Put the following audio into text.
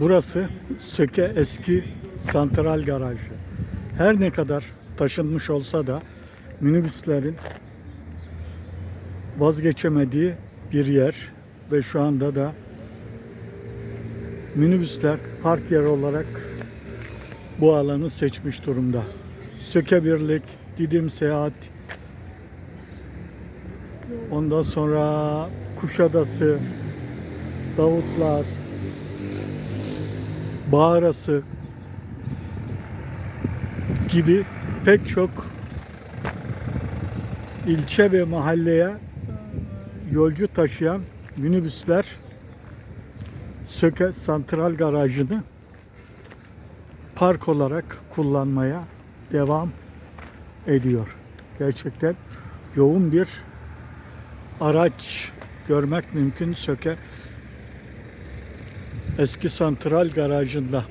Burası Söke eski santral garajı. Her ne kadar taşınmış olsa da minibüslerin vazgeçemediği bir yer ve şu anda da minibüsler park yeri olarak bu alanı seçmiş durumda. Söke Birlik, Didim Seyahat, ondan sonra Kuşadası, Davutlar, Bağrası gibi pek çok ilçe ve mahalleye yolcu taşıyan minibüsler Söke Santral Garajı'nı park olarak kullanmaya devam ediyor. Gerçekten yoğun bir araç görmek mümkün Söke eski santral garajında.